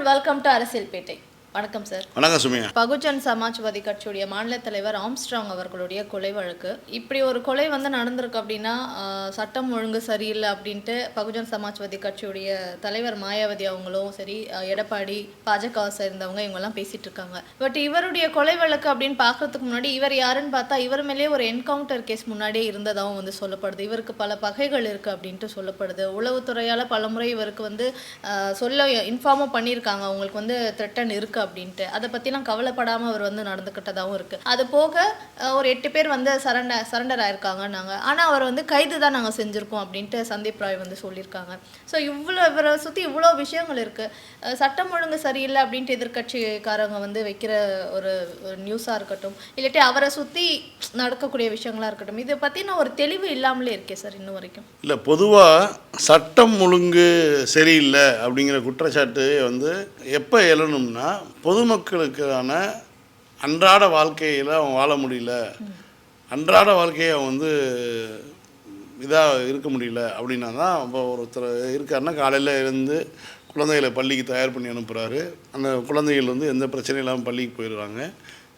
And welcome to அரசியல் பேட்டை வணக்கம் sir வணக்கம் சுமையா. பகுஜன் சமாஜ்வாதி கட்சியுடைய மாநில தலைவர் ஆம்ஸ்ட்ராங் அவர்களுடைய கொலை வழக்கு. இப்படி ஒரு கொலை வந்து நடந்திருக்கு அப்படின்னா சட்டம் ஒழுங்கு சரியில்லை அப்படின்ட்டு பகுஜன் சமாஜ்வாதி கட்சியுடைய தலைவர் மாயாவதி அவங்களும் சரி எடப்பாடி பாஜகவை சேர்ந்தவங்க இவங்கெல்லாம் பேசிட்டு இருக்காங்க. பட் இவருடைய கொலை வழக்கு அப்படின்னு பார்க்கறதுக்கு முன்னாடி இவர் யாருன்னு பார்த்தா இவர் மேலேயே ஒரு என்கவுண்டர் கேஸ் முன்னாடியே இருந்ததாகவும் வந்து சொல்லப்படுது. இவருக்கு பல பகைகள் இருக்கு அப்படின்ட்டு சொல்லப்படுது. உளவுத்துறையால் பலமுறை இவருக்கு வந்து சொல்ல இன்ஃபார்மும் பண்ணியிருக்காங்க. அவங்களுக்கு வந்து த்ரெட்டன் இருக்கு அப்படின்ட்டு. அதை பற்றிலாம் கவலைப்படாமல் அவர் வந்து நடந்துக்கிட்டதாகவும் இருக்குது அது போக ஒரு எட்டு பேர் வந்து சரண்டர் சரண்டர் ஆயிருக்காங்கன்னாங்க. ஆனால் அவர் வந்து கைது தான் நாங்கள் செஞ்சுருக்கோம் அப்படின்ட்டு சந்தீப் ராய் வந்து சொல்லியிருக்காங்க. ஸோ இவ்வளோ இவரை சுற்றி இவ்வளோ விஷயங்கள் இருக்குது சட்டம் ஒழுங்கு சரியில்லை அப்படின்ட்டு எதிர்க்கட்சிக்காரங்க வந்து வைக்கிற ஒரு ஒரு நியூஸாக இருக்கட்டும் இல்லாட்டி அவரை சுற்றி நடக்கக்கூடிய விஷயங்களாக இருக்கட்டும் இதை பற்றின ஒரு தெளிவு இல்லாமலே இருக்கே சார் இன்னும் வரைக்கும். இல்லை பொதுவாக சட்டம் ஒழுங்கு சரியில்லை அப்படிங்கிற குற்றச்சாட்டு வந்து எப்போ எழணும்னா பொதுமக்களுக்கான அன்றாட வாழ்க்கையில் அவன் வாழ முடியல. அன்றாட வாழ்க்கையை அவன் வந்து இதாக இருக்க முடியல அப்படின்னா தான் இப்போ ஒருத்தர் இருக்காருன்னா காலையில் இருந்து குழந்தைகளை பள்ளிக்கு தயார் பண்ணி அனுப்புகிறாரு அந்த குழந்தைகள் வந்து எந்த பிரச்சனையும் இல்லாமல் பள்ளிக்கு போயிடுறாங்க.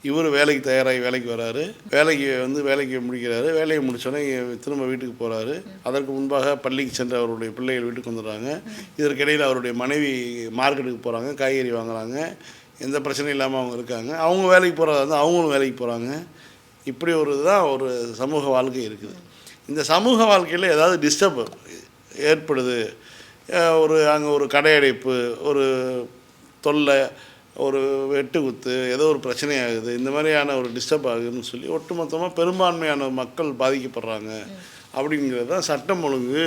இவர் வேலைக்கு தயாராகி வேலைக்கு வராரு. வேலைக்கு வந்து வேலைக்கு முடிக்கிறாரு. வேலையை முடித்தோடனே திரும்ப வீட்டுக்கு போகிறாரு அதற்கு முன்பாக பள்ளிக்கு சென்று அவருடைய பிள்ளைகள் வீட்டுக்கு வந்துடுறாங்க. இதற்கிடையில் அவருடைய மனைவி மார்க்கெட்டுக்கு போகிறாங்க காய்கறி வாங்குறாங்க. எந்த பிரச்சனையும் இல்லாமல் அவங்க இருக்காங்க. அவங்க வேலைக்கு போகிறதா இருந்தால் அவங்களும் வேலைக்கு போகிறாங்க இப்படி ஒரு தான் ஒரு சமூக வாழ்க்கை இருக்குது. இந்த சமூக வாழ்க்கையில் ஏதாவது டிஸ்டர்ப் ஏற்படுது. ஒரு அங்கே ஒரு கடையடைப்பு ஒரு தொல்லை ஒரு வெட்டுக்குத்து ஏதோ ஒரு பிரச்சனை ஆகுது. இந்த மாதிரியான ஒரு டிஸ்டர்ப் ஆகுதுன்னு சொல்லி ஒட்டுமொத்தமாக பெரும்பான்மையான மக்கள் பாதிக்கப்படுறாங்க. அப்படிங்கிறது தான் சட்டம் ஒழுங்கு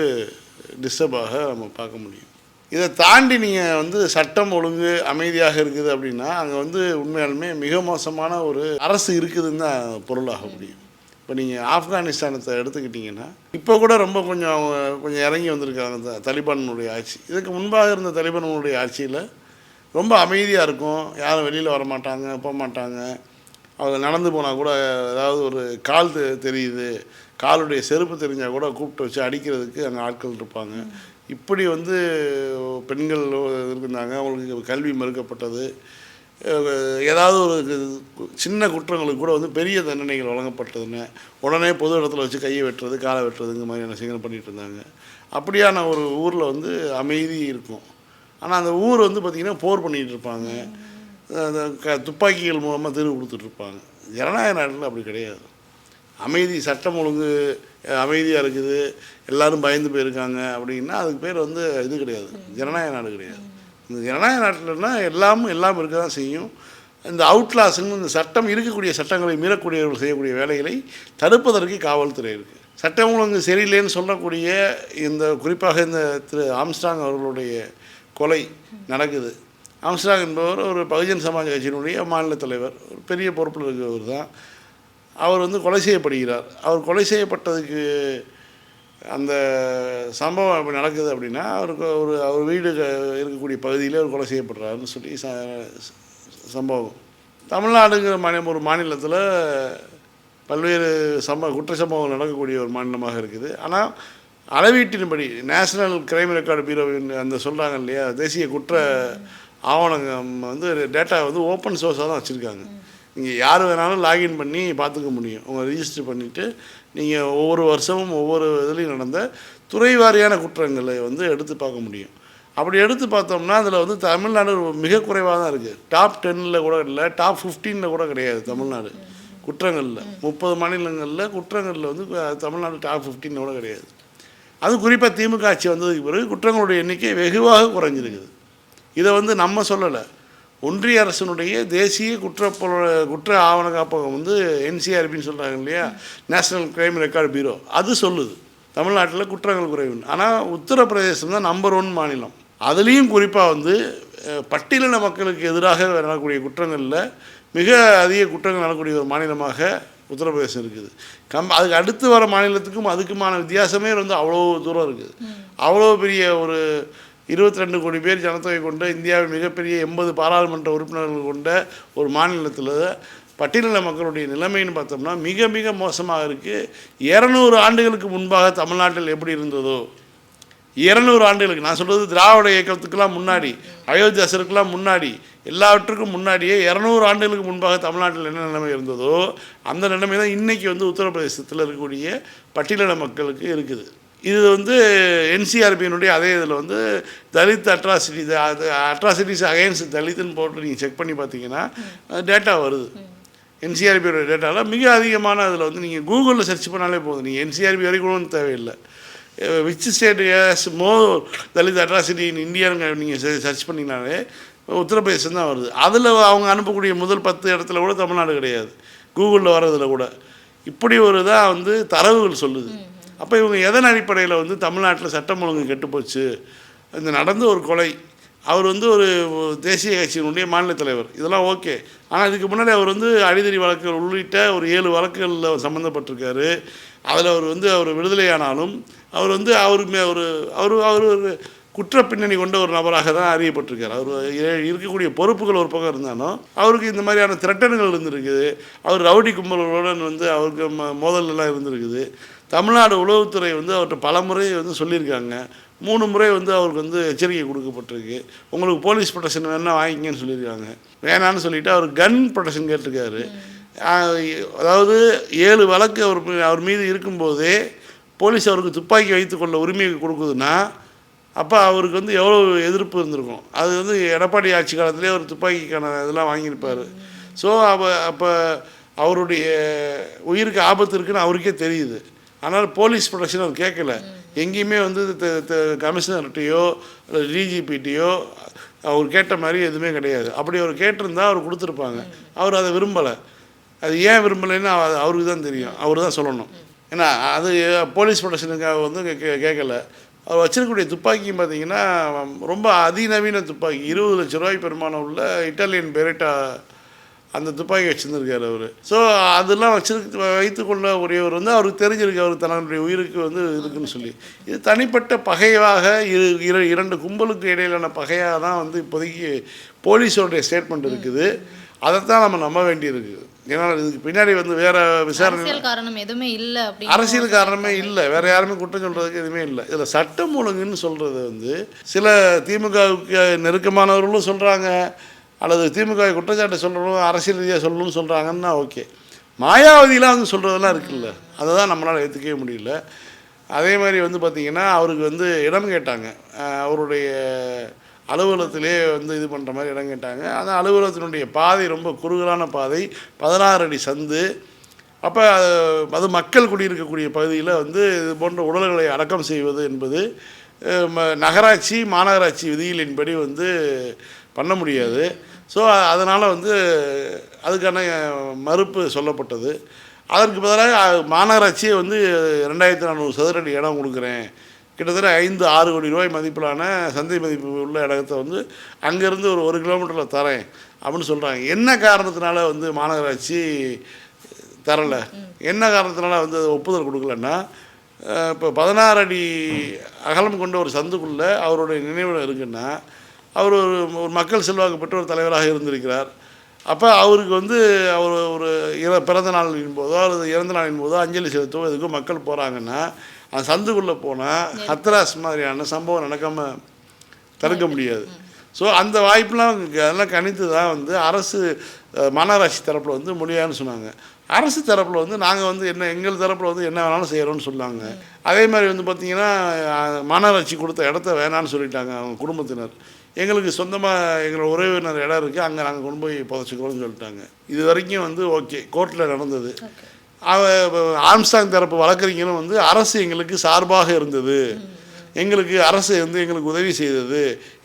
டிஸ்டர்பாக நம்ம பார்க்க முடியும். இதை தாண்டி நீங்கள் வந்து சட்டம் ஒழுங்கு அமைதியாக இருக்குது அப்படின்னா அங்கே வந்து உண்மையாலுமே மிக மோசமான ஒரு அரசு இருக்குதுன்னு தான் பொருளாக முடியும். இப்போ நீங்கள் ஆப்கானிஸ்தானத்தை எடுத்துக்கிட்டிங்கன்னா இப்போ கூட ரொம்ப கொஞ்சம் அவங்க கொஞ்சம் இறங்கி வந்திருக்காங்க த- தலிபானுடைய ஆட்சி. இதுக்கு முன்பாக இருந்த தலிபானுடைய ஆட்சியில் ரொம்ப அமைதியாக இருக்கும். யாரும் வெளியில் வர மாட்டாங்க போக மாட்டாங்க அவங்க நடந்து போனால் கூட ஏதாவது ஒரு கால் தெ- தெரியுது. காலுடைய செருப்பு தெரிஞ்சால் கூட கூப்பிட்டு வச்சு அடிக்கிறதுக்கு அங்கே ஆட்கள் இருப்பாங்க. இப்படி வந்து பெண்கள் இருந்தாங்க அவங்களுக்கு கல்வி மறுக்கப்பட்டது. ஏதாவது ஒரு சின்ன குற்றங்களுக்கு கூட வந்து பெரிய தண்டனைகள் வழங்கப்பட்டதுன்னு உடனே பொது இடத்துல வச்சு கையை வெட்டுறது காலை வெட்டுறதுங்க மாதிரியான சிங்கம் பண்ணிட்டு இருந்தாங்க. அப்படியான ஒரு ஊரில் வந்து அமைதி இருக்கும். ஆனால் அந்த ஊர் வந்து பார்த்திங்கன்னா போர் பண்ணிகிட்டு இருப்பாங்க. அந்த க துப்பாக்கிகள் மூலமாக தீர்வு கொடுத்துட்ருப்பாங்க ஜனநாயக நாட்டில் அப்படி கிடையாது. அமைதி சட்டம் ஒழுங்கு அமைதியாக இருக்குது எல்லாரும் பயந்து போயிருக்காங்க அப்படின்னா அதுக்கு பேர் வந்து இது கிடையாது. ஜனநாயக நாடு கிடையாது. இந்த ஜனநாயக நாட்டில்னா எல்லாமும் எல்லாம் இருக்க தான் செய்யும். இந்த அவுட்லாஸுன்னு இந்த சட்டம் இருக்கக்கூடிய சட்டங்களை மீறக்கூடியவர்கள் செய்யக்கூடிய வேலைகளை தடுப்பதற்கு காவல்துறை இருக்குது சட்டம் ஒழுங்கு சரியில்லைன்னு சொல்லக்கூடிய இந்த குறிப்பாக இந்த திரு ஆம்ஸ்டாங் அவர்களுடைய கொலை நடக்குது. ஆம்ஸ்டாங் என்பவர் ஒரு பகுஜன் சமாஜ் கட்சியினுடைய மாநில தலைவர் ஒரு பெரிய பொறுப்பில் இருக்கிறவர் தான். அவர் வந்து கொலை செய்யப்படுகிறார். அவர் கொலை செய்யப்பட்டதுக்கு அந்த சம்பவம் அப்படி நடக்குது அப்படின்னா அவருக்கு ஒரு அவர் வீடு இருக்கக்கூடிய பகுதியில் அவர் கொலை செய்யப்படுறாருன்னு சொல்லி ச சம்பவம். தமிழ்நாடுங்கிற மாநிலம் ஒரு மாநிலத்தில் பல்வேறு சம்ப குற்ற சம்பவங்கள் நடக்கக்கூடிய ஒரு மாநிலமாக இருக்குது. ஆனால் அளவீட்டின்படி நேஷனல் கிரைம் ரெக்கார்டு பீரோவின் அந்த சொல்கிறாங்க இல்லையா தேசிய குற்ற ஆவணம் வந்து டேட்டா வந்து ஓப்பன் சோர்ஸாக தான் வச்சுருக்காங்க. நீங்கள் யார் வேணாலும் லாகின் பண்ணி பார்த்துக்க முடியும். உங்கள் ரிஜிஸ்டர் பண்ணிவிட்டு நீங்கள் ஒவ்வொரு வருஷமும் ஒவ்வொரு இதுலேயும் நடந்த துறை வாரியான குற்றங்களை வந்து எடுத்து பார்க்க முடியும். அப்படி எடுத்து பார்த்தோம்னா அதில் வந்து தமிழ்நாடு மிக குறைவாக தான் இருக்குது டாப் டென்னில் கூட இல்லை டாப் ஃபிஃப்டீனில் கூட கிடையாது தமிழ்நாடு. குற்றங்களில். முப்பது மாநிலங்களில் குற்றங்களில் வந்து தமிழ்நாடு டாப் ஃபிஃப்டீனில் கூட கிடையாது. அது குறிப்பாக திமுக ஆட்சி வந்ததுக்கு பிறகு குற்றங்களுடைய எண்ணிக்கை வெகுவாக குறைஞ்சிருக்குது. இதை வந்து நம்ம சொல்லலை. ஒன்றிய அரசினுடைய தேசிய குற்ற புல- குற்ற ஆவண காப்பகம் வந்து என்சிஆர்பின்னு சொல்கிறாங்க இல்லையா? நேஷனல் கிரைம் ரெக்கார்டு பீரோ அது சொல்லுது. தமிழ்நாட்டில் குற்றங்கள் குறைவு. ஆனால் உத்தரப்பிரதேசம் தான் நம்பர் ஒன் மாநிலம். அதுலேயும் குறிப்பாக வந்து பட்டியலின மக்களுக்கு எதிராக நடக்கக்கூடிய குற்றங்களில் மிக அதிக குற்றங்கள் நடக்கக்கூடிய ஒரு மாநிலமாக உத்தரப்பிரதேசம் இருக்குது. கம் அதுக்கு அடுத்து வர மாநிலத்துக்கும் அதுக்குமான வித்தியாசமே வந்து அவ்வளோ தூரம் இருக்குது. அவ்வளோ பெரிய ஒரு இருபத்தி ரெண்டு கோடி பேர் ஜனத்தொகை கொண்ட இந்தியாவின் மிகப்பெரிய எண்பது பாராளுமன்ற உறுப்பினர்கள் கொண்ட ஒரு மாநிலத்தில் பட்டியலின மக்களுடைய நிலைமைன்னு பார்த்தோம்னா மிக மிக மோசமாக இருக்குது இரநூறு ஆண்டுகளுக்கு முன்பாக தமிழ்நாட்டில் எப்படி இருந்ததோ? இரநூறு ஆண்டுகளுக்கு நான் சொல்கிறது திராவிட இயக்கத்துக்கெல்லாம் முன்னாடி அயோத்தியாசருக்கெல்லாம் முன்னாடி எல்லாவற்றுக்கும் முன்னாடியே இரநூறு ஆண்டுகளுக்கு முன்பாக தமிழ்நாட்டில் என்ன நிலைமை இருந்ததோ அந்த நிலைமை தான் இன்றைக்கி வந்து உத்தரப்பிரதேசத்தில் இருக்கக்கூடிய பட்டியலின மக்களுக்கு இருக்குது. இது வந்து என்சிஆர்பியினுடைய அதே இதில் வந்து தலித் அட்ராசிட்டி அது அட்ராசிட்டிஸ் அகைன்ஸ்ட் தலித்துன்னு போட்டு நீங்கள் செக் பண்ணி பார்த்தீங்கன்னா டேட்டா வருது. என்சிஆர்பியோட டேட்டாவில் மிக அதிகமான அதில் வந்து நீங்கள் கூகுளில் சர்ச் பண்ணாலே போதும். நீங்கள் என்சிஆர்பி வரைக்கும் தேவையில்லை. விச் ஸ்டேட் ஏஸ் மோ தலித் அட்ராசிட்டி இன் இந்தியான்னு நீங்கள் சர்ச் பண்ணிங்கனாலே உத்தரப்பிரதேசம் தான் வருது. அதில் அவங்க அனுப்பக்கூடிய முதல் பத்து இடத்துல கூட தமிழ்நாடு கிடையாது. கூகுளில் வர்றதில் கூட. இப்படி ஒரு தான் வந்து தரவுகள் சொல்லுது. அப்போ இவங்க எதன் அடிப்படையில் வந்து தமிழ்நாட்டில் சட்டம் ஒழுங்கு கெட்டுப்போச்சு இந்த நடந்த ஒரு கொலை. அவர் வந்து ஒரு தேசிய கட்சியினுடைய மாநில தலைவர். இதெல்லாம் ஓகே. ஆனால் இதுக்கு முன்னாடி அவர் வந்து அடிதடி வழக்குகள் உள்ளிட்ட ஒரு ஏழு வழக்குகளில் சம்மந்தப்பட்டிருக்காரு அதில் அவர் வந்து அவர் விடுதலையானாலும் அவர் வந்து அவருமே ஒரு அவர் அவர் ஒரு குற்ற பின்னணி கொண்ட ஒரு நபராக தான் அறியப்பட்டிருக்கார். அவர் இருக்கக்கூடிய பொறுப்புகள் ஒரு பக்கம் இருந்தாலும் அவருக்கு இந்த மாதிரியான திரட்டன்கள் இருந்திருக்குது. அவர் ரவுடி கும்பலுடன் வந்து அவருக்கு ம- மோதல் எல்லாம் இருந்திருக்குது. தமிழ்நாடு உளவுத்துறை வந்து அவர்கிட்ட பல முறை வந்து சொல்லியிருக்காங்க. மூணு முறை வந்து அவருக்கு வந்து எச்சரிக்கை கொடுக்கப்பட்டிருக்கு. உங்களுக்கு போலீஸ் ப்ரொடெக்ஷன் வேணா வாங்கிக்கங்கன்னு சொல்லியிருக்காங்க. வேணான்னு சொல்லிட்டு அவர் கன் ப்ரொடெக்ஷன் கேட்டிருக்காரு. அதாவது ஏழு வழக்கு அவர் அவர் மீது இருக்கும்போதே போலீஸ் அவருக்கு துப்பாக்கி வைத்துக்கொள்ள உரிமை கொடுக்குதுன்னா அப்போ அவருக்கு வந்து எவ்வளோ எதிர்ப்பு இருந்திருக்கும். அது வந்து எடப்பாடி ஆட்சி காலத்திலே அவர் துப்பாக்கிக்கான இதெல்லாம் வாங்கியிருப்பார். ஸோ அப்போ அப்போ அவருடைய உயிருக்கு ஆபத்து இருக்குன்னு அவருக்கே தெரியுது. ஆனால் போலீஸ் ப்ரொடெக்ஷன் அவர் கேட்கல. எங்கேயுமே வந்து கமிஷனர்கிட்டையோ இல்லை டிஜிபிட்டையோ அவர் கேட்ட மாதிரி எதுவுமே கிடையாது. அப்படி அவர் கேட்டிருந்தா அவர் கொடுத்துருப்பாங்க. அவர் அதை விரும்பலை. அது ஏன் விரும்பலைன்னு அவருக்கு தான் தெரியும். அவர் தான் சொல்லணும். ஏன்னா அது போலீஸ் ப்ரொடெக்ஷனுக்காக வந்து கே- கேட்கல. அவர் வச்சிருக்கக்கூடிய துப்பாக்கியும் பார்த்தீங்கன்னா ரொம்ப அதிநவீன துப்பாக்கி. இருபது லட்ச ரூபாய் பெருமானம் உள்ள இட்டாலியன் பெரேட்டா அந்த துப்பாக்கி வச்சுருந்துருக்காரு அவர். ஸோ அதெல்லாம் வச்சிருக்கு வைத்துக்கொள்ள உடையவர் வந்து அவருக்கு தெரிஞ்சிருக்கு அவர் தன்னுடைய உயிருக்கு வந்து இருக்குன்னு சொல்லி. இது தனிப்பட்ட பகையாக இரு இரு- இரண்டு கும்பலுக்கு இடையிலான பகையாக தான் வந்து இப்போதைக்கு போலீஸோடைய ஸ்டேட்மெண்ட் இருக்குது. அதைத்தான் நம்ம நம்ப வேண்டியிருக்கு. ஏன்னா இதுக்கு பின்னாடி வந்து வேற விசாரணை காரணம் எதுவுமே இல்ல அரசியல் காரணமே இல்லை. வேற யாருமே குற்றம் சொல்றதுக்கு எதுவுமே இல்லை. இதில் சட்டம் ஒழுங்குன்னு சொல்றது வந்து சில திமுகவுக்கு நெருக்கமானவர்களும் சொல்றாங்க. அல்லது திமுக குற்றச்சாட்டை சொல்லணும் அரசியல் ரீதியாக சொல்லணும்னு சொல்கிறாங்கன்னா ஓகே. மாயாவதிலாம் வந்து சொல்கிறதெல்லாம் இருக்குல்ல. அதை தான் நம்மளால் ஏற்றுக்கவே முடியல. அதே மாதிரி வந்து பார்த்திங்கன்னா அவருக்கு வந்து இடம் கேட்டாங்க. அவருடைய அலுவலகத்திலே வந்து இது பண்ணுற மாதிரி இடம் கேட்டாங்க. அந்த அலுவலகத்தினுடைய பாதை ரொம்ப குறுகலான பாதை. பதினாறு அடி சந்து. அப்போ அது மக்கள் குடியிருக்கக்கூடிய பகுதியில் வந்து இது போன்ற உடல்களை அடக்கம் செய்வது என்பது நகராட்சி மாநகராட்சி விதிகளின்படி வந்து பண்ண முடியாது. ஸோ அதனால் வந்து அதுக்கான மறுப்பு சொல்லப்பட்டது. அதற்கு பதிலாக மாநகராட்சியை மாநகராட்சியே வந்து ரெண்டாயிரத்தி நானூறு சதுரடி இடம் கொடுக்குறேன். கிட்டத்தட்ட ஐந்து ஆறு கோடி ரூபாய் மதிப்பிலான சந்தை மதிப்பு உள்ள இடத்த வந்து அங்கேருந்து ஒரு ஒரு கிலோமீட்டரில் தரேன் அப்படின்னு சொல்கிறாங்க என்ன காரணத்தினால வந்து மாநகராட்சி தரலை. என்ன காரணத்தினால வந்து ஒப்புதல் கொடுக்கலன்னா இப்போ பதினாறு அடி அகலம் கொண்ட ஒரு சந்துக்குள்ளே அவருடைய நினைவிடம் இருக்குன்னா அவர் ஒரு ஒரு மக்கள் செல்வாக்கு பெற்ற ஒரு தலைவராக இருந்திருக்கிறார். அப்போ அவருக்கு வந்து அவர் ஒரு இற பிறந்த நாளின் போதோ அல்லது இறந்த நாளின் போதோ அஞ்சலி செலுத்தவோ எதுக்கோ மக்கள் போகிறாங்கன்னா அந்த சந்துக்குள்ளே போனால் ஹத்ராஸ் மாதிரியான சம்பவம் நடக்காமல் தடுக்க முடியாது. ஸோ அந்த வாய்ப்பெலாம் அதெல்லாம் கணித்து தான் வந்து அரசு மாநகராட்சி தரப்பில் வந்து முடியாதுன்னு சொன்னாங்க. அரசு தரப்பில் வந்து நாங்கள் வந்து என்ன எங்கள் தரப்பில் வந்து என்ன வேணாலும் செய்கிறோம்னு சொன்னாங்க. அதே மாதிரி வந்து பார்த்திங்கன்னா மாநகராட்சி கொடுத்த இடத்த வேணான்னு சொல்லிட்டாங்க அவங்க குடும்பத்தினர். எங்களுக்கு சொந்தமாக எங்களோட உறவினர் இடம் இருக்குது அங்கே நாங்கள் கொண்டு போய் புதைச்சிக்கிறோம்னு சொல்லிட்டாங்க. இது வரைக்கும் வந்து ஓகே கோர்ட்டில் நடந்தது. ஆம்ஸ்டாங் தரப்பு வழக்கறிஞரும் வந்து அரசு எங்களுக்கு சார்பாக இருந்தது. எங்களுக்கு அரசு வந்து எங்களுக்கு உதவி செய்தது.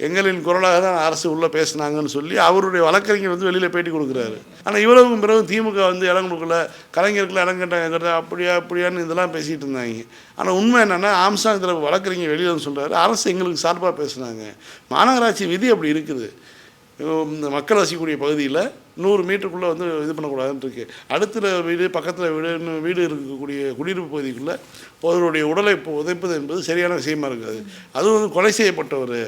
எங்களின் குரலாக தான் அரசு உள்ளே பேசுனாங்கன்னு சொல்லி அவருடைய வழக்கறிஞர் வந்து வெளியில் பேட்டி கொடுக்குறாரு. ஆனால் இவ்வளவுக்கும் பிறகு திமுக வந்து இடம் கொடுக்கல கலைஞருக்குள்ள இடம் கேட்டாங்க அப்படியா அப்படியான்னு இதெல்லாம் பேசிகிட்டு இருந்தாங்க. ஆனால் உண்மை என்னென்னா ஆம்சாங் தரப்பு வழக்கறிஞர் வெளியில் வந்து சொல்கிறாரு அரசு எங்களுக்கு சார்பாக பேசுனாங்க. மாநகராட்சி விதி அப்படி இருக்குது. மக்கள் வசிக்கக்கூடிய பகுதியில் நூறு மீட்டருக்குள்ளே வந்து இது பண்ணக்கூடாதுன்னு இருக்குது அடுத்த வீடு பக்கத்தில் வீடு இன்னும் வீடு இருக்கக்கூடிய குடியிருப்பு பகுதிக்குள்ளே ஒருவருடைய உடலை உதைப்பது என்பது சரியான விஷயமா இருக்காது. அதுவும் வந்து கொலை செய்யப்பட்டவர்.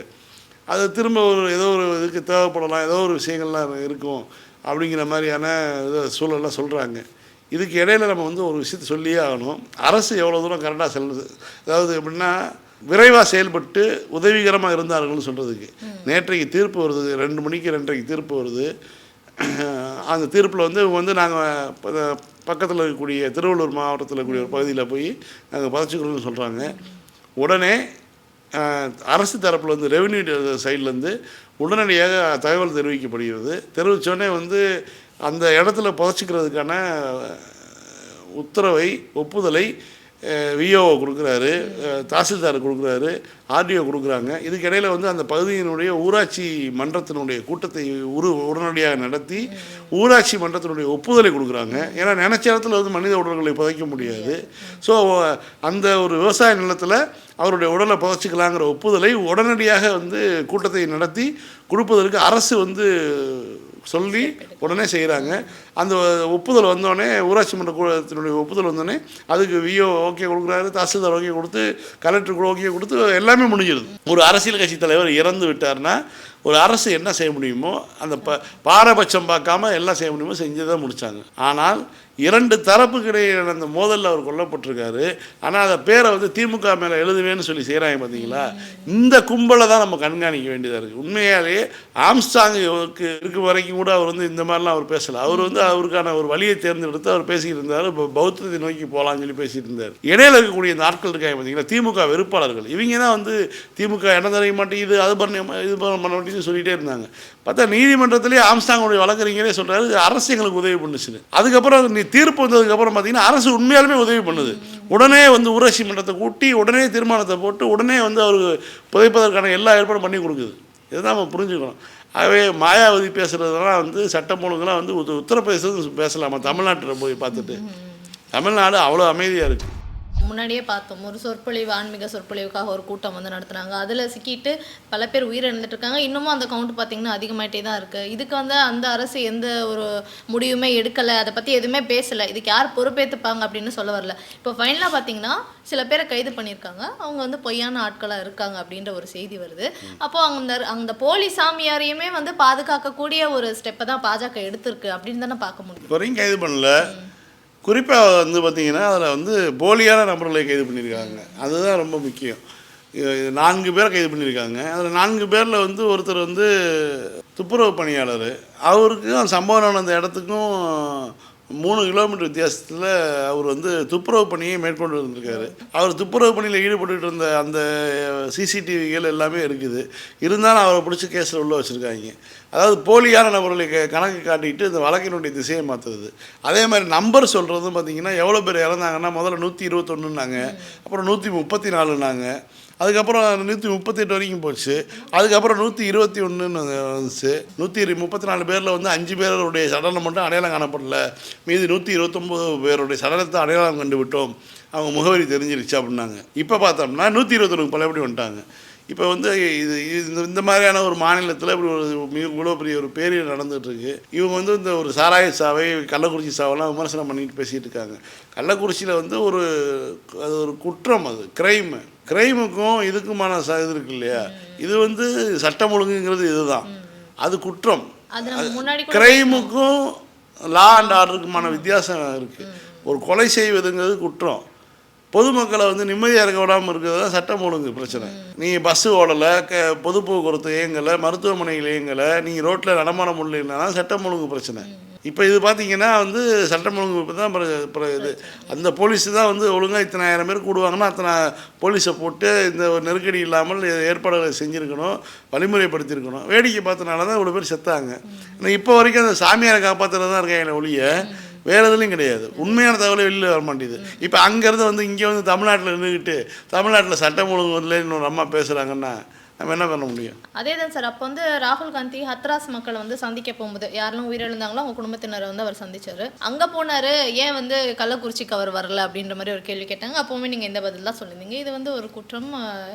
அது திரும்ப ஒரு ஏதோ ஒரு இதுக்கு தேவைப்படலாம் ஏதோ ஒரு விஷயங்கள்லாம் இருக்கும் அப்படிங்கிற மாதிரியான இது சூழல்லாம் சொல்கிறாங்க இதுக்கு இடையில நம்ம வந்து ஒரு விஷயத்தை சொல்லியே ஆகணும். அரசு எவ்வளோ தூரம் கரெக்டாக செல்லுது அதாவது எப்படின்னா விரைவாக செயல்பட்டு உதவிகரமாக இருந்தார்கள்னு சொல்கிறதுக்கு நேற்றைக்கு தீர்ப்பு வருது ரெண்டு மணிக்கு ரெண்டரைக்கு தீர்ப்பு வருது. அந்த தீர்ப்பில் வந்து வந்து நாங்கள் பக்கத்தில் இருக்கக்கூடிய திருவள்ளூர் மாவட்டத்தில் இருக்கக்கூடிய ஒரு பகுதியில் போய் நாங்கள் பதச்சிக்கிறோம்னு சொல்கிறாங்க உடனே அரசு தரப்பில் வந்து ரெவென்யூ சைட்லேருந்து உடனடியாக தகவல் தெரிவிக்கப்படுகிறது. தெரிவித்தோடனே வந்து அந்த இடத்துல புதைச்சிக்கிறதுக்கான உத்தரவை ஒப்புதலை விஓ கொடுக்குறாரு தாசில்தார் கொடுக்குறாரு ஆர்டிஓ கொடுக்குறாங்க. இதுக்கிடையில் வந்து அந்த பகுதியினுடைய ஊராட்சி மன்றத்தினுடைய கூட்டத்தை உரு உடனடியாக நடத்தி ஊராட்சி மன்றத்தினுடைய ஒப்புதலை கொடுக்குறாங்க. ஏன்னா நினைச்ச இடத்துல வந்து மனித உடல்களை புதைக்க முடியாது. ஸோ அந்த ஒரு விவசாய நிலத்தில் அவருடைய உடலை புதைச்சிக்கலாங்கிற ஒப்புதலை உடனடியாக வந்து கூட்டத்தை நடத்தி கொடுப்பதற்கு அரசு வந்து சொல்லி உடனே செய்கிறாங்க அந்த ஒப்புதல் வந்தோடனே ஊராட்சி மன்ற கூடத்தினுடைய ஒப்புதல் வந்தோடனே அதுக்கு விஓ ஓகே கொடுக்குறாரு தாசில்தார் ஓகே கொடுத்து கலெக்டர் கூட ஓகே கொடுத்து எல்லாமே முடிஞ்சிருது. ஒரு அரசியல் கட்சி தலைவர் இறந்து விட்டார்னா ஒரு அரசு என்ன செய்ய முடியுமோ அந்த ப பாரபட்சம் பார்க்காம எல்லாம் செய்ய முடியுமோ செஞ்சு தான் முடித்தாங்க ஆனால் இரண்டு தரப்புக்கிடையே நடந்த மோதலில் அவர் கொல்லப்பட்டிருக்காரு. ஆனால் அதை பேரை வந்து திமுக மேலே எழுதுவேன்னு சொல்லி செய்கிறாங்க பார்த்தீங்களா இந்த கும்பலை தான் நம்ம கண்காணிக்க வேண்டியதாக இருக்குது உண்மையாலேயே ஆம்ஸ்டாங்குக்கு இருக்க வரைக்கும் கூட அவர் வந்து இந்த மாதிரிலாம் அவர் பேசலை. அவர் வந்து அவருக்கான ஒரு வழியை தேர்ந்தெடுத்து அவர் பேசிக்கிட்டு இருந்தார். இப்போ பௌத்தத்தை நோக்கி போகலான்னு சொல்லி பேசிட்டு இருந்தார். இடையில இருக்கக்கூடிய இந்த ஆட்கள் இருக்காங்க பார்த்தீங்களா திமுக வெறுப்பாளர்கள். இவங்க தான் வந்து திமுக இடம் தரைய மாட்டேங்குது அது பண்ண இது பண்ண பண்ண மாட்டேங்குது இருந்தாங்க. பார்த்தா நீதிமன்றத்திலேயே ஆம்ஸ்டாங்குடைய வழக்கறிஞரே சொல்கிறாரு அரசு எங்களுக்கு உதவி பண்ணுச்சுன்னு. அதுக்கப்புறம் நீ தீர்ப்பு வந்ததுக்கப்புறம் பார்த்தீங்கன்னா அரசு உண்மையாலுமே உதவி பண்ணுது. உடனே வந்து ஊராட்சி மன்றத்தை கூட்டி உடனே தீர்மானத்தை போட்டு உடனே வந்து அவருக்கு புதைப்பதற்கான எல்லா ஏற்பாடும் பண்ணி கொடுக்குது. இதுதான் நம்ம புரிஞ்சுக்கணும். ஆகவே மாயாவதி பேசுகிறதெல்லாம் வந்து சட்டம் ஒழுங்குலாம் வந்து உத்த- உத்தரப்பிரதேசம் பேசலாமா? தமிழ்நாட்டில் போய் பார்த்துட்டு. தமிழ்நாடு அவ்வளோ அமைதியாக இருக்குது முன்னாடியே பார்த்தோம். ஒரு சொற்பொழிவு ஆன்மீக சொற்பொழிவுக்காக ஒரு கூட்டம் வந்து நடத்துனாங்க. அதில் சிக்கிட்டு பல பேர் உயிரிழந்துட்டு இருக்காங்க இன்னமும் அந்த கவுண்ட் பார்த்தீங்கன்னா அதிகமாயிட்டே தான் இருக்கு. இதுக்கு வந்து அந்த அரசு எந்த ஒரு முடிவுமே எடுக்கலை. அதை பற்றி எதுவுமே பேசலை. இதுக்கு யார் பொறுப்பேற்றுப்பாங்க அப்படின்னு சொல்ல வரல. இப்போ ஃபைனலாக பார்த்தீங்கன்னா சில பேரை கைது பண்ணியிருக்காங்க. அவங்க வந்து பொய்யான ஆட்களாக இருக்காங்க அப்படின்ற ஒரு செய்தி வருது. அப்போ அந்த அந்த போலி சாமியாரையுமே வந்து பாதுகாக்கக்கூடிய ஒரு ஸ்டெப்பை தான் பாஜக எடுத்திருக்கு அப்படின்னு தானே பார்க்க முடியும். கைது பண்ணல. குறிப்பாக வந்து பார்த்திங்கன்னா அதில் வந்து போலியான நபர்களை கைது பண்ணியிருக்காங்க. அதுதான் ரொம்ப முக்கியம். நான்கு பேரை கைது பண்ணியிருக்காங்க. அதில் நான்கு பேரில் வந்து ஒருத்தர் வந்து துப்புரவு பணியாளர். அவருக்கும் சம்பவம் நடந்த இடத்துக்கும் மூணு கிலோமீட்டர் வித்தியாசத்தில் அவர் வந்து துப்புரவு பணியை மேற்கொண்டு இருந்திருக்காரு அவர் துப்புரவு பணியில் ஈடுபட்டு இருந்த அந்த சிசிடிவிகள் எல்லாமே இருக்குது. இருந்தாலும் அவரை பிடிச்சி கேஸில் உள்ளே வச்சுருக்காங்க. அதாவது போலியான நபர்களை க- கணக்கு காட்டிட்டு இந்த வழக்கினுடைய திசையை மாற்றுறது அதே மாதிரி நம்பர் சொல்கிறதும் பார்த்தீங்கன்னா எவ்வளோ பேர் இறந்தாங்கன்னா முதல்ல நூற்றி இருபத்தொன்னுன்னாங்க. அப்புறம் நூற்றி முப்பத்தி நாலுனாங்க அதுக்கப்புறம் நூற்றி முப்பத்தெட்டு வரைக்கும் போச்சு. அதுக்கப்புறம் நூற்றி இருபத்தி ஒன்றுன்னு வந்துச்சு. நூற்றி முப்பத்தி நாலு பேரில் வந்து அஞ்சு பேருடைய சடலம் மட்டும் அடையாளம் காணப்படல. மீதி நூற்றி இருபத்தொம்போது பேருடைய சடலத்தை அடையாளம் கண்டு விட்டோம். அவங்க முகவரி தெரிஞ்சிருச்சு அப்படின்னாங்க. இப்போ பார்த்தோம்னா நூற்றி இருபத்தொன்று பழையபடி வந்துட்டாங்க. இப்போ வந்து இது இது- இந்த இந்த மாதிரியான ஒரு மாநிலத்தில் இப்படி ஒரு மிக இவ்வளோ பெரிய ஒரு பேரியல் நடந்துகிட்ருக்கு இவங்க வந்து இந்த ஒரு சாராய சாவை கள்ளக்குறிச்சி சாவெல்லாம் விமர்சனம் பண்ணிட்டு பேசிகிட்டு இருக்காங்க. கள்ளக்குறிச்சியில் வந்து ஒரு அது ஒரு குற்றம் அது கிரைமு கிரைமுக்கும் இதுக்குமான ச இது இருக்கு இல்லையா? இது வந்து சட்டம் ஒழுங்குங்கிறது இதுதான். அது குற்றம். கிரைமுக்கும் லா அண்ட் ஆர்டருக்குமான வித்தியாசம் இருக்குது ஒரு கொலை செய்வதுங்கிறது குற்றம். பொதுமக்களை வந்து நிம்மதியாக இருக்க விடாமல் இருக்கிறது தான் சட்டம் ஒழுங்கு பிரச்சனை. நீங்கள் பஸ்ஸு ஓடலை க பொது போக்குவரத்து இயங்கலை மருத்துவமனைகள் இயங்கலை நீங்கள் ரோட்டில் நடமாட முடியலன்னா தான் சட்டம் ஒழுங்கு பிரச்சனை. இப்போ இது பார்த்தீங்கன்னா வந்து சட்டம் ஒழுங்கு தான் பிர- இது. அந்த போலீஸ் தான் வந்து ஒழுங்காக இத்தனை ஆயிரம் பேர் கூடுவாங்கன்னா அத்தனை போலீஸை போட்டு இந்த ஒரு நெருக்கடி இல்லாமல் ஏற்பாடுகளை செஞ்சுருக்கணும் வழிமுறைப்படுத்தியிருக்கணும் வேடிக்கை பார்த்தனால தான் இவ்வளோ பேர் செத்தாங்க. ஆனால் இப்போ வரைக்கும் அந்த சாமியாரை காப்பாற்றுறது தான் இருக்காங்க ஒழிய வேறு எதுலையும் கிடையாது. உண்மையான தகவலே வெளியில் வர மாட்டேங்குது. இப்போ அங்கேருந்து வந்து இங்கே வந்து தமிழ்நாட்டில் நின்றுக்கிட்டு தமிழ்நாட்டில் சட்டம் ஒழுங்கு வரலன்னு ஒரு அம்மா பேசுகிறாங்கன்னா நம்ம என்ன பண்ண முடியும்? அதே தான் சார். அப்போ வந்து ராகுல் காந்தி ஹத்ராஸ் மக்களை வந்து சந்திக்க போகும்போது யாரெல்லாம் உயிரிழந்தாங்களோ அவங்க குடும்பத்தினரை வந்து அவர் சந்திச்சாரு. அங்கே போனாரு ஏன் வந்து கள்ளக்குறிச்சிக்கு அவர் வரல அப்படின்ற மாதிரி ஒரு கேள்வி கேட்டாங்க. அப்போவுமே நீங்கள் இந்த பதில் தான் சொல்லியிருந்தீங்க. இது வந்து ஒரு குற்றம்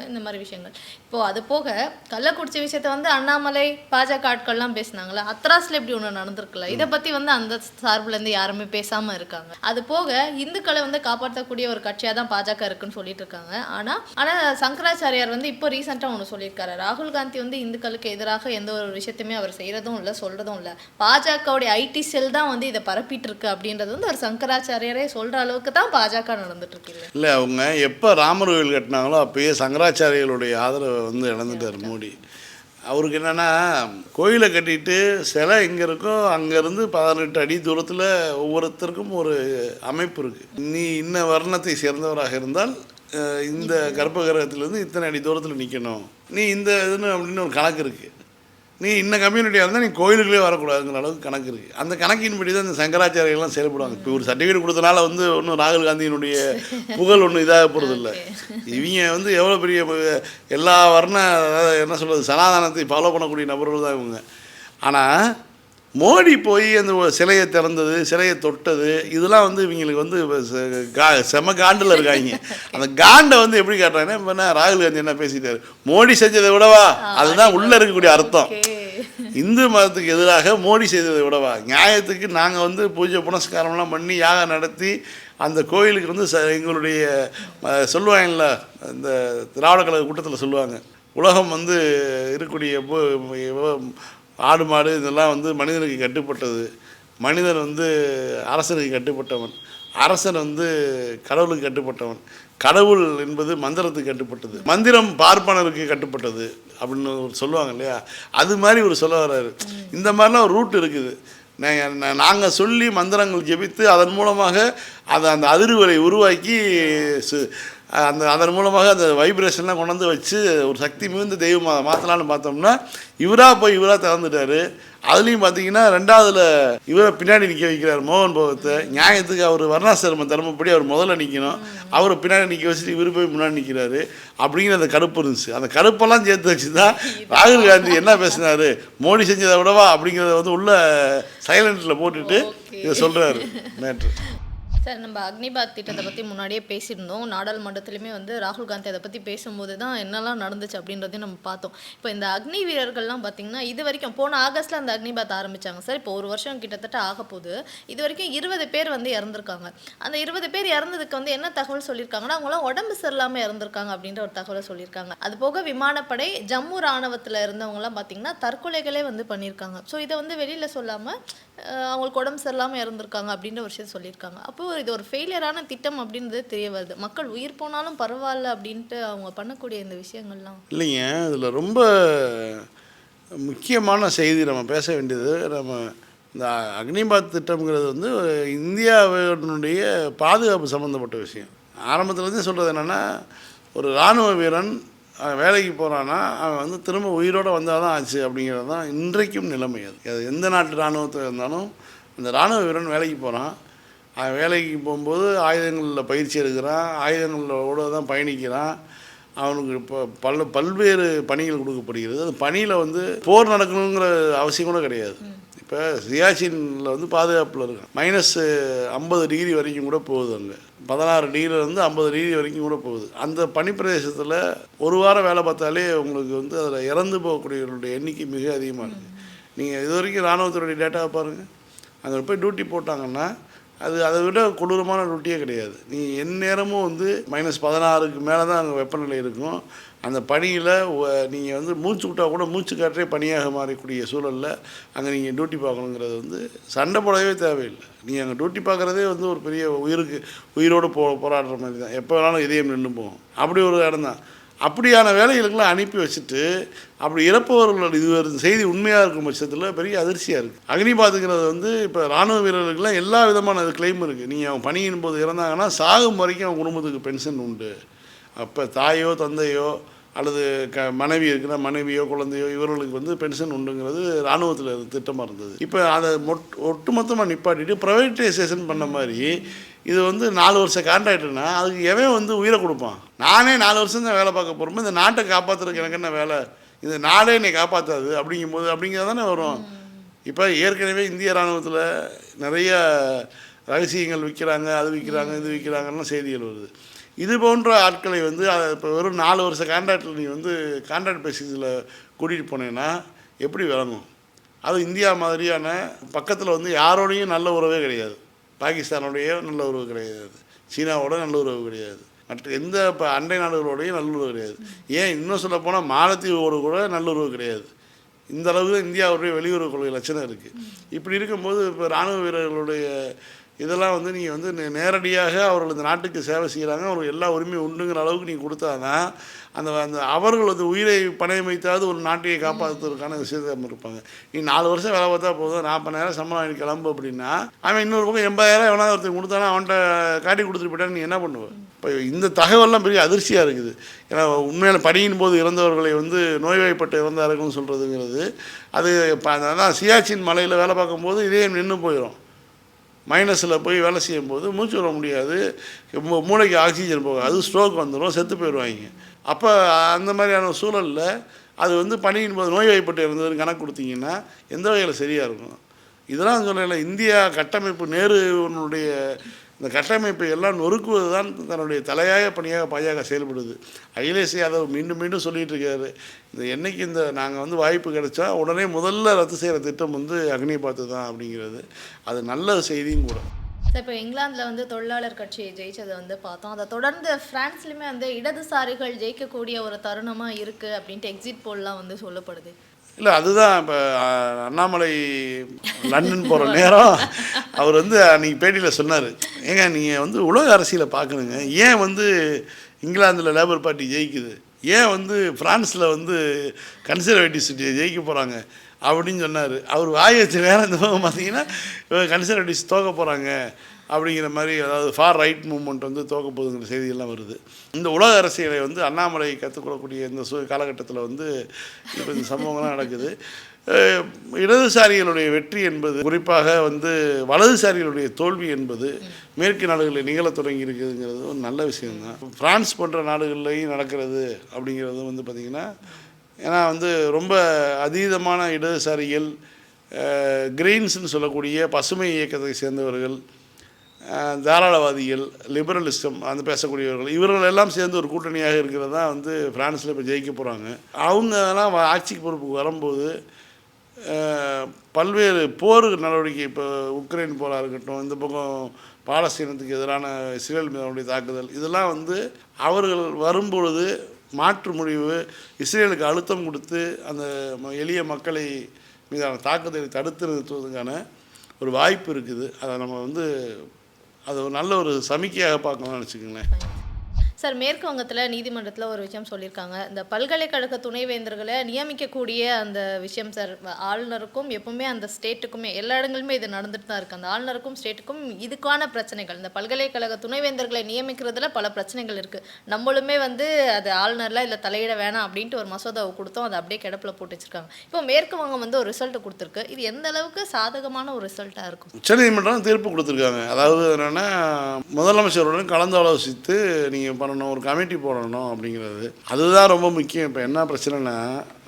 இந்த மாதிரி விஷயங்கள். இப்போ அது போக கள்ளக்குறிச்சி விஷயத்தை வந்து அண்ணாமலை பாஜக ஆட்கள்லாம் பேசினாங்களே? ஹத்ராஸில் இப்படி ஒன்று நடந்திருக்குல்ல? இதை பற்றி வந்து அந்த சார்புலேருந்து யாருமே பேசாமல் இருக்காங்க. அது போக இந்துக்களை வந்து காப்பாற்றக்கூடிய ஒரு கட்சியாக தான் பாஜக இருக்குன்னு சொல்லிட்டு இருக்காங்க. ஆனால் ஆனால் சங்கராச்சாரியார் வந்து இப்போ ரீசெண்டாக ஒன்று சொல்லி சொல்லியிருக்காரு. ராகுல் காந்தி வந்து இந்துக்களுக்கு எதிராக எந்த ஒரு விஷயத்தையுமே அவர் செய்கிறதும் இல்லை சொல்கிறதும் இல்லை. பாஜகவுடைய ஐடி செல் தான் வந்து இதை பரப்பிட்டு இருக்கு அப்படின்றது வந்து ஒரு சங்கராச்சாரியரே சொல்கிற அளவுக்கு தான் பாஜக நடந்துட்டு இருக்கு. இல்லை அவங்க எப்போ ராமர் கோயில் கட்டினாங்களோ அப்பயே சங்கராச்சாரியர்களுடைய ஆதரவை வந்து இழந்துட்டார் மோடி. அவருக்கு என்னென்னா கோயிலை கட்டிட்டு சிலை எங்கே இருக்கோ அங்கேருந்து பதினெட்டு அடி தூரத்தில் ஒவ்வொருத்தருக்கும் ஒரு அமைப்பு இருக்குது நீ இன்ன வர்ணத்தை சேர்ந்தவராக இருந்தால் இந்த கர்ப்பகிரகத்திலேருந்து இத்தனை அடி தூரத்தில் நிற்கணும் நீ இந்த இதுன்னு அப்படின்னு ஒரு கணக்கு இருக்குது நீ இன்ன கம்யூனிட்டியாக இருந்தால் நீ கோயிலுக்குள்ளே வரக்கூடாதுங்கிற அளவுக்கு கணக்கு இருக்குது அந்த கணக்கின்படி தான் இந்த சங்கராச்சாரியெல்லாம் செயல்படுவாங்க. இப்போ ஒரு சர்டிஃபிகேட் கொடுத்தனால வந்து ஒன்றும் ராகுல் காந்தியினுடைய புகழ் ஒன்றும் இதாக போகிறதில்ல இவங்க வந்து எவ்வளோ பெரிய எல்லா வர்ண அதாவது என்ன சொல்கிறது சனாதனத்தை ஃபாலோ பண்ணக்கூடிய நபர்கள் தான் இவங்க. ஆனால் மோடி போய் அந்த சிலையை திறந்தது சிலையை தொட்டது இதெல்லாம் வந்து இவங்களுக்கு வந்து கா- செம காண்டில் இருக்காங்க. அந்த காண்டை வந்து எப்படி காட்டுறாங்கன்னா இப்போ என்ன ராகுல் காந்தி என்ன பேசிட்டாரு? மோடி செஞ்சதை விடவா? அதுதான் உள்ளே இருக்கக்கூடிய அர்த்தம். இந்து மதத்துக்கு எதிராக மோடி செய்ததை விடவா? நியாயத்துக்கு நாங்கள் வந்து பூஜை புனஸ்காரம்லாம் பண்ணி யாகம் நடத்தி அந்த கோயிலுக்கு வந்து ச எங்களுடைய சொல்லுவாங்கல்ல இந்த திராவிட கழக கூட்டத்தில் சொல்லுவாங்க. உலகம் வந்து இருக்கக்கூடிய ஆடு மாடு இதெல்லாம் வந்து மனிதனுக்கு கட்டுப்பட்டது. மனிதன் வந்து அரசனுக்கு கட்டுப்பட்டவன். அரசன் வந்து கடவுளுக்கு கட்டுப்பட்டவன். கடவுள் என்பது மந்திரத்துக்கு கட்டுப்பட்டது. மந்திரம் பார்ப்பனருக்கு கட்டுப்பட்டது அப்படின்னு ஒரு சொல்லுவாங்க இல்லையா? அது மாதிரி ஒரு சொல்ல வர்றாரு. இந்த மாதிரிலாம் ஒரு ரூட் இருக்குது. நாங்கள் சொல்லி மந்திரங்கள் ஜெபித்து அதன் மூலமாக அதை அந்த அதிர்வுகளை உருவாக்கி சு- அந்த அதன் மூலமாக அந்த வைப்ரேஷன்லாம் கொண்டு வந்து வச்சு ஒரு சக்தி மிகுந்த தெய்வமாக மாற்றலான்னு பார்த்தோம்னா இவராக போய் இவராக திறந்துட்டாரு. அதுலேயும் பார்த்தீங்கன்னா ரெண்டாவதுல இவரை பின்னாடி நிற்க வைக்கிறார் மோகன் பகவத்தை நியாயத்துக்கு அவர் வர்ணாசிரம தர்மப்படி அவர் முதல்ல நிற்கணும் அவரை பின்னாடி நிற்க வச்சுட்டு இவர் போய் முன்னாடி நிற்கிறாரு அப்படிங்கிற அந்த கடுப்பு இருந்துச்சு. அந்த கடுப்பெல்லாம் சேர்த்து வச்சு தான் ராகுல் காந்தி என்ன பேசினாரு? மோடி செஞ்சதை விடவா அப்படிங்கிறத வந்து உள்ள சைலண்டில் போட்டுட்டு இதை சொல்கிறாரு மேட்ரு சார் நம்ம அக்னிபாத் திட்டத்தை பற்றி முன்னாடியே பேசியிருந்தோம். நாடாளுமன்றத்துலையுமே வந்து ராகுல் காந்தி அதை பற்றி பேசும்போது தான் என்னெல்லாம் நடந்துச்சு அப்படின்றதையும் நம்ம பார்த்தோம். இப்போ இந்த அக்னி வீரர்கள்லாம் பார்த்தீங்கன்னா இது வரைக்கும் போன ஆகஸ்ட்டில் அந்த அக்னிபாத் ஆரம்பிச்சாங்க. சார் இப்போ ஒரு வருஷம் கிட்டத்தட்ட ஆக போகுது. இது வரைக்கும் இருபது பேர் வந்து இறந்துருக்காங்க. அந்த இருபது பேர் இறந்ததுக்கு வந்து என்ன தகவல் சொல்லியிருக்காங்கன்னா அவங்களாம் உடம்பு சரியில்லாமல் இறந்துருக்காங்க அப்படின்ற ஒரு தகவலை சொல்லியிருக்காங்க. அது போக விமானப்படை ஜம்மு ராணுவத்தில் இருந்தவங்கலாம் பார்த்தீங்கன்னா தற்கொலைகளே வந்து பண்ணியிருக்காங்க. ஸோ இதை வந்து வெளியில் சொல்லாமல் அவங்களுக்கு உடம்பு சரியில்லாமல் இறந்துருக்காங்க அப்படின்ற ஒரு விஷயம் சொல்லியிருக்காங்க. ஒரு இது ஒரு ஃபெயிலியரான திட்டம் அப்படின்றது தெரிய வருது. மக்கள் உயிர் போனாலும் பரவாயில்ல அப்படின்ட்டு அவங்க பண்ணக்கூடிய இந்த விஷயங்கள்லாம். இல்லைங்க அதில் ரொம்ப முக்கியமான செய்தி நம்ம பேச வேண்டியது நம்ம இந்த அக்னிபாத் திட்டம்ங்கிறது வந்து இந்தியாவினுடைய பாதுகாப்பு சம்மந்தப்பட்ட விஷயம். ஆரம்பத்துலேருந்து சொல்கிறது என்னென்னா ஒரு இராணுவ வீரன் வேலைக்கு போகிறான்னா அவன் வந்து திரும்ப உயிரோடு வந்தால் தான் ஆச்சு அப்படிங்கிறது தான் இன்றைக்கும் நிலைமை அது. அது எந்த நாட்டு இராணுவத்தில் இருந்தாலும் அந்த இராணுவ வீரன் வேலைக்கு போகிறான் வேலைக்கு போகும்போது ஆயுதங்களில் பயிற்சி எடுக்கிறான். ஆயுதங்களோட தான் பயணிக்கிறான். அவனுக்கு இப்போ பல பல்வேறு பணிகள் கொடுக்கப்படுகிறது. அந்த பணியில் வந்து போர் நடக்கணுங்கிற அவசியம் கூட கிடையாது. இப்போ சியாச்சினில் வந்து பாதுகாப்பில் இருக்கும் மைனஸ் ஐம்பது டிகிரி வரைக்கும் கூட போகுது அங்கே. பதினாறு டிகிரிலேருந்து ஐம்பது டிகிரி வரைக்கும் கூட போகுது. அந்த பனிப்பிரதேசத்தில் ஒரு வாரம் வேலை பார்த்தாலே உங்களுக்கு வந்து அதில் இறந்து போகக்கூடியவர்களுடைய எண்ணிக்கை மிக அதிகமாக இருக்குது நீங்கள் இது வரைக்கும் இராணுவத்துடைய டேட்டாவை பாருங்கள் அங்கே போய் டியூட்டி போட்டாங்கன்னா அது அதை விட கொடூரமான ரொட்டியே கிடையாது. நீ எந்நேரமும் வந்து மைனஸ் பதினாறுக்கு மேலே தான் அங்கே வெப்பநிலை இருக்கும். அந்த பனியில் நீங்கள் வந்து மூச்சு விட்டால் கூட மூச்சு காற்றே பனியாக மாறக்கூடிய சூழலில் அங்கே நீங்கள் டியூட்டி பார்க்கணுங்கிறது வந்து சண்டை போடவே தேவையில்லை. நீங்கள் அங்கே டியூட்டி பார்க்குறதே வந்து ஒரு பெரிய உயிருக்கு உயிரோடு போ போராடுற மாதிரி தான். எப்போ வேணாலும் இதயம் நின்று போகும் அப்படி ஒரு இடம் தான். அப்படியான வேலைகளுக்கெல்லாம் அனுப்பி வச்சுட்டு அப்படி இறப்பவர்களோட இது செய்தி உண்மையாக இருக்கும் பட்சத்தில் பெரிய அதிர்ச்சியாக இருக்குது அக்னிபாத்துங்கிறது வந்து இப்போ ராணுவ வீரர்களுக்கெல்லாம் எல்லா விதமான அது கிளைம் இருக்குது நீங்கள் அவங்க பணியின் போது இறந்தாங்கன்னா சாகும் வரைக்கும் அவங்க குடும்பத்துக்கு பென்ஷன் உண்டு. அப்போ தாயோ தந்தையோ அல்லது க மனைவி இருக்குன்னா மனைவியோ குழந்தையோ இவர்களுக்கு வந்து பென்ஷன் உண்டுங்கிறது இராணுவத்தில் திட்டமாக இருந்தது. இப்போ அதை மொட் ஒட்டுமொத்தமாக நிப்பாட்டிட்டு ப்ரைவேட்டைசேஷன் பண்ண மாதிரி இது வந்து நாலு வருஷம் கான்ட்ராக்டுனா அதுக்கு எவன் வந்து உயிரை கொடுப்பான்? நானே நாலு வருஷம் தான் வேலை பார்க்க போகிறோமோ இந்த நாட்டை காப்பாற்றுறதுக்கு எனக்கு என்ன வேலை? இந்த நாடே என்னை காப்பாற்றாது அப்படிங்கும்போது அப்படிங்கிறது தானே வரும். இப்போ ஏற்கனவே இந்திய இராணுவத்தில் நிறைய ரகசியங்கள் விற்கிறாங்க அது விற்கிறாங்க இது விற்கிறாங்கலாம் செய்திகள் வருது. இது போன்ற ஆட்களை வந்து இப்போ வெறும் நாலு வருஷ கான்ட்ராக்டில் நீ வந்து கான்ட்ராக்ட் பேசிஸில் கூட்டிகிட்டு போனேன்னா எப்படி விளங்கும்? அது இந்தியா மாதிரியான பக்கத்தில் வந்து யாரோடையும் நல்ல உறவே கிடையாது. பாகிஸ்தானோடைய நல்ல உறவு கிடையாது. சீனாவோட நல்ல உறவு கிடையாது. மற்ற எந்த இப்போ அண்டை நாடுகளோடையும் நல்லுறவு கிடையாது. ஏன் இன்னும் சொல்ல போனால் மாலத்தீவோடு கூட நல்லுறவு கிடையாது. இந்த அளவுக்கு தான் இந்தியாவுடைய வெளியுறவு கொள்கை லட்சணம் இருக்குது இப்படி இருக்கும்போது இப்போ இராணுவ வீரர்களுடைய இதெல்லாம் வந்து நீங்கள் வந்து நே- நேரடியாக அவர்கள் இந்த நாட்டுக்கு சேவை செய்கிறாங்க அவங்களுக்கு எல்லா உரிமையும் உண்டுங்கிற அளவுக்கு நீங்கள் கொடுத்தாதான் அந்த அந்த அவர்கள் வந்து உயிரை பணையம் வைத்தாவது ஒரு நாட்டையை காப்பாற்றுறதுக்கான விஷயத்தை இருப்பாங்க. நீ நாலு வருஷம் வேலை பார்த்தா போதும். நாற்பதாயிரம் சம்பளம் வாங்கி கிளம்பு அப்படின்னா அவன் இன்னொரு பக்கம் எண்பதாயிரம் எவனாவது ஒருத்தர் கொடுத்தானா அவன்கிட்ட காட்டி கொடுத்துட்டு போயிட்டா நீ என்ன பண்ணுவ? இப்போ இந்த தகவல்லாம் பெரிய அதிர்ச்சியாக இருக்குது. ஏன்னா உண்மையான பணியின் போது இறந்தவர்களை வந்து நோய்வாய்ப்பட்டு இறந்தார்கள்னு சொல்கிறதுங்கிறது அது இப்போ அதான் சியாச்சின் மலையில் வேலை பார்க்கும்போது இதே நின்று போயிடும் மைனஸில் போய் வேலை செய்யும்போது மூச்சு விட முடியாது. மூளைக்கு ஆக்சிஜன் போகும் அது ஸ்ட்ரோக் வந்துடும் செத்து போயிடுவாங்க. அப்போ அந்த மாதிரியான சூழலில் அது வந்து பணியின் போது நோய்வாய்ப்பட்டு இருந்ததுன்னு கணக்கு கொடுத்தீங்கன்னா எந்த வகையில் சரியாக இருக்கும்? இதெல்லாம் சொல்லலை இந்தியா கட்டமைப்பு நேருனுடைய இந்த கட்டமைப்பை எல்லாம் நொறுக்குவது தான் தன்னுடைய தலையாய பணியாக பாஜக செயல்படுது. அகிலேஷ் யாதவ் மீண்டும் மீண்டும் சொல்லிகிட்டு இருக்காரு. இந்த என்றைக்கு இந்த நாங்கள் வந்து வாய்ப்பு கிடைச்சா உடனே முதல்ல ரத்து செய்கிற திட்டம் வந்து அக்னி பார்த்து தான் அப்படிங்கிறது. அது நல்ல செய்தியும் கூட. சார் இப்போ இங்கிலாந்தில் வந்து தொழிலாளர் கட்சி ஜெயிச்சதை வந்து பார்த்தோம். அதை தொடர்ந்து ஃப்ரான்ஸ்லையுமே வந்து இடதுசாரிகள் ஜெயிக்கக்கூடிய ஒரு தருணமாக இருக்குது அப்படின்ட்டு எக்ஸிட் போல்லாம் வந்து சொல்லப்படுது. இல்லை அதுதான் இப்போ அண்ணாமலை லண்டன் போகிற நேரம் அவர் வந்து அன்றைக்கி பேட்டியில் சொன்னார். ஏங்க நீங்கள் வந்து உலக அரசியலை பார்க்கணுங்க. ஏன் வந்து இங்கிலாந்தில் லேபர் பார்ட்டி ஜெயிக்குது? ஏன் வந்து ஃப்ரான்ஸில் வந்து கன்சர்வேட்டிவ்ஸ் ஜெயிக்க போகிறாங்க அப்படின்னு சொன்னார். அவர் வாய வச்சு நேரம் இந்த பார்த்தீங்கன்னா கன்சர்வேட்டிவ்ஸ் தோக்க போகிறாங்க அப்படிங்கிற மாதிரி அதாவது ஃபார் ரைட் மூமெண்ட் வந்து தோக்க போகுதுங்கிற செய்தியெல்லாம் வருது. இந்த உலக அரசியலை வந்து அண்ணாமலை கற்றுக்கொள்ளக்கூடிய இந்த சு காலகட்டத்தில் வந்து இப்போ இந்த சம்பவங்கள்லாம் நடக்குது. இடதுசாரிகளுடைய வெற்றி என்பது குறிப்பாக வந்து வலதுசாரிகளுடைய தோல்வி என்பது மேற்கு நாடுகளில் நிகழத் தொடங்கி இருக்குதுங்கிறது ஒரு நல்ல விஷயம்தான். ஃப்ரான்ஸ் போன்ற நாடுகள்லையும் நடக்கிறது அப்படிங்கிறது வந்து பார்த்திங்கன்னா ஏன்னா வந்து ரொம்ப அதீதமான இடதுசாரிகள் கிரீன்ஸ்னு சொல்லக்கூடிய பசுமை இயக்கத்தை சேர்ந்தவர்கள் தாராளவாதிகள் லிபரலிசம் அந்த பேசக்கூடியவர்கள் இவர்கள் எல்லாம் சேர்ந்து ஒரு கூட்டணியாக இருக்கிறது தான் வந்து ஃப்ரான்ஸில் இப்போ ஜெயிக்க போகிறாங்க அவங்கெல்லாம் அதெல்லாம் ஆட்சிக்கு பொறுப்புக்கு வரும்போது பல்வேறு போர் நடவடிக்கை இப்போ உக்ரைன் போராக இருக்கட்டும் இந்த பக்கம் பாலஸ்தீனத்துக்கு எதிரான இஸ்ரேல் மீதானுடைய தாக்குதல் இதெல்லாம் வந்து அவர்கள் வரும்பொழுது மாற்று முடிவு இஸ்ரேலுக்கு அழுத்தம் கொடுத்து அந்த ம- எளிய மக்களை மீதான தாக்குதலை தடுத்து நிறுத்துவதற்கான ஒரு வாய்ப்பு இருக்குது. அதை நம்ம வந்து அது ஒரு நல்ல ஒரு சமிக்கையாக பார்க்கலாம்னு வச்சுக்கோங்களேன் சார் மேற்கு வங்கத்தில் நீதிமன்றத்தில் ஒரு விஷயம் சொல்லியிருக்காங்க. இந்த பல்கலைக்கழக துணைவேந்தர்களை நியமிக்கக்கூடிய அந்த விஷயம் சார் ஆளுநருக்கும் எப்பவுமே அந்த ஸ்டேட்டுக்குமே எல்லா இடங்களுமே இது நடந்துட்டு தான் இருக்குது அந்த ஆளுநருக்கும் ஸ்டேட்டுக்கும் இதுக்கான பிரச்சனைகள் இந்த பல்கலைக்கழக துணைவேந்தர்களை நியமிக்கிறதுல பல பிரச்சனைகள் இருக்குது நம்மளுமே வந்து அது ஆளுநர்லாம் இல்லை தலையிட வேணாம் அப்படின்ட்டு ஒரு மசோதாவை கொடுத்தோம். அதை அப்படியே கிடப்பில் போட்டு வச்சிருக்காங்க. இப்போ மேற்கு வங்கம் வந்து ஒரு ரிசல்ட் கொடுத்துருக்கு. இது எந்த அளவுக்கு சாதகமான ஒரு ரிசல்ட்டாக இருக்கும்? உச்சநீதிமன்றம் தீர்ப்பு கொடுத்துருக்காங்க. அதாவது என்னென்னா முதலமைச்சருடன் கலந்து ஆலோசித்து நீங்கள் பண்ணணும் ஒரு கமிட்டி போடணும் அப்படிங்கிறது. அதுதான் ரொம்ப முக்கியம். இப்போ என்ன பிரச்சனைனா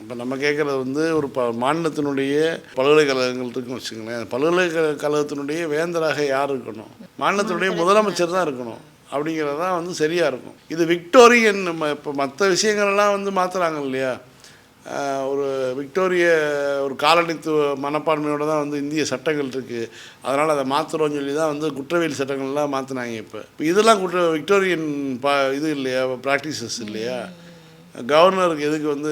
இப்போ நம்ம கேட்குறது வந்து ஒரு ப மாநிலத்தினுடைய பல்கலைக்கழகங்கள் இருக்குன்னு வச்சுக்கோங்களேன். பல்கலைக்கழகத்தினுடைய வேந்தராக யார் இருக்கணும்? மாநிலத்தினுடைய முதலமைச்சர் தான் இருக்கணும். அப்படிங்கிறது தான் வந்து சரியாக இருக்கும். இது விக்டோரியன் நம்ம இப்போ மற்ற விஷயங்கள்லாம் வந்து மாற்றுறாங்க இல்லையா? ஒரு விக்டோரிய ஒரு காலனித்துவ மனப்பான்மையோடு தான் வந்து இந்திய சட்டங்கள் இருக்குது அதனால் அதை மாற்றுறோம்னு சொல்லி தான் வந்து குற்றவியல் சட்டங்கள்லாம் மாற்றினாங்க இப்போ. இப்போ இதெல்லாம் குற்ற விக்டோரியன் பா இது இல்லையா ப்ராக்டிசஸ் இல்லையா? கவர்னருக்கு எதுக்கு வந்து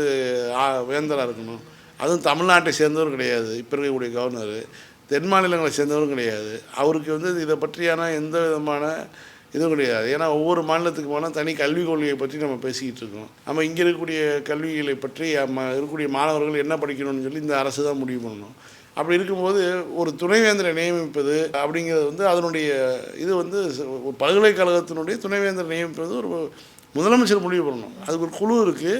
வேந்தராக இருக்கணும்? அதுவும் தமிழ்நாட்டை சேர்ந்தவரும் கிடையாது. இப்போ இருக்கக்கூடிய கவர்னர். தென் மாநிலங்களை சேர்ந்தவரும் கிடையாது. அவருக்கு வந்து இதை பற்றியான எந்த விதமான இதுவும் கிடையாது. ஏன்னா ஒவ்வொரு மாநிலத்துக்கு போனால் தனி கல்விக் கொள்கையை பற்றி நம்ம பேசிக்கிட்டு இருக்கோம் நம்ம இங்கே இருக்கக்கூடிய கல்விகளை பற்றி நம்ம இருக்கக்கூடிய மாணவர்கள் என்ன படிக்கணும்னு சொல்லி இந்த அரசு தான் முடிவு பண்ணணும். அப்படி இருக்கும்போது ஒரு துணைவேந்தரை நியமிப்பது அப்படிங்கிறது வந்து அதனுடைய இது வந்து ஒரு பல்கலைக்கழகத்தினுடைய துணைவேந்தரை நியமிப்பது ஒரு முதலமைச்சர் முடிவு பண்ணணும். அதுக்கு ஒரு குழு இருக்குது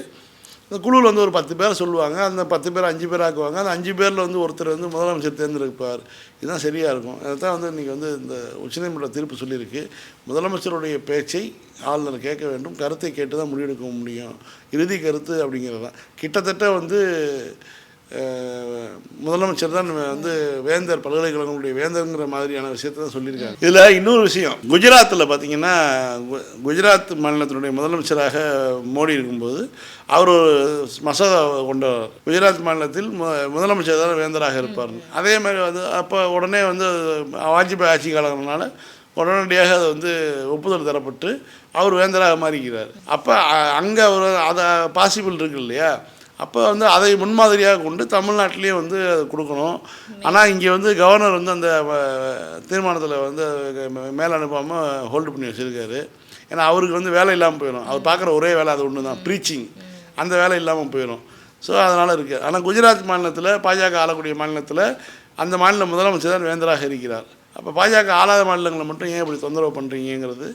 இந்த குழுவில் வந்து ஒரு பத்து பேரை சொல்லுவாங்க அந்த பத்து பேர் அஞ்சு பேர் ஆக்குவாங்க அந்த அஞ்சு பேரில் வந்து ஒருத்தர் வந்து முதலமைச்சர் தேர்ந்தெடுப்பார். இதுதான் சரியாக இருக்கும். அதுதான் வந்து இன்றைக்கி வந்து இந்த உச்சநீதிமன்ற தீர்ப்பு சொல்லியிருக்கு. முதலமைச்சருடைய பேச்சை ஆளுநர் கேட்க வேண்டும் கருத்தை கேட்டு தான் முடிவெடுக்க முடியும். இறுதி கருத்து அப்படிங்கிறது தான் கிட்டத்தட்ட வந்து முதலமைச்சர் தான் வந்து வேந்தர் பல்கலைக்கழகங்களுடைய வேந்தருங்கிற மாதிரியான விஷயத்தை தான் சொல்லியிருக்காங்க இதில் இன்னொரு விஷயம் குஜராத்தில் பார்த்தீங்கன்னா கு- குஜராத் மாநிலத்தினுடைய முதலமைச்சராக மோடி இருக்கும்போது அவர் ஒரு மசோதா கொண்டவர் குஜராத் மாநிலத்தில் முதலமைச்சர் தான் வேந்தராக இருப்பார். அதே மாதிரி வந்து அப்போ உடனே வந்து வாஜ்பாய் ஆட்சி காலங்களால உடனடியாக அது வந்து ஒப்புதல் தரப்பட்டு அவர் வேந்தராக மாறிக்கிறார். அப்போ அங்கே அவர் அதை பாசிபிள் இருக்கு இல்லையா? அப்போ வந்து அதை முன்மாதிரியாக கொண்டு தமிழ்நாட்டிலேயே வந்து அது கொடுக்கணும். ஆனால் இங்கே வந்து கவர்னர் வந்து அந்த தீர்மானத்தில் வந்து மேலே அனுப்பாமல் ஹோல்டு பண்ணி வச்சுருக்காரு. ஏன்னா அவருக்கு வந்து வேலை இல்லாமல் போயிடும் அவர் பார்க்குற ஒரே வேலை அது ஒன்று தான் ப்ரீச்சிங் அந்த வேலை இல்லாமல் போயிடும் ஸோ அதனால் இருக்குது ஆனால் குஜராத் மாநிலத்தில் பாஜக ஆளக்கூடிய மாநிலத்தில் அந்த மாநில முதலமைச்சர் தான் வேந்தராக இருக்கிறார். அப்போ பாஜக ஆளாத மாநிலங்களை மட்டும் ஏன் இப்படி தொந்தரவு பண்ணுறீங்கிறது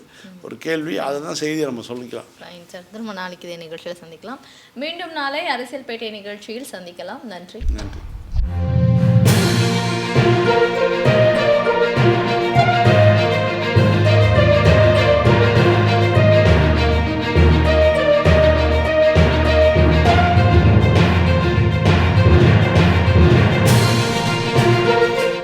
ஒரு கேள்வி. அதை தான் செய்தியை நம்ம சொல்லிக்கலாம். சார் திரும்ப நாளைக்கு இதே நிகழ்ச்சியில் சந்திக்கலாம். மீண்டும் நாளை அரசியல் பேட்டை நிகழ்ச்சியில் சந்திக்கலாம். நன்றி. நன்றி.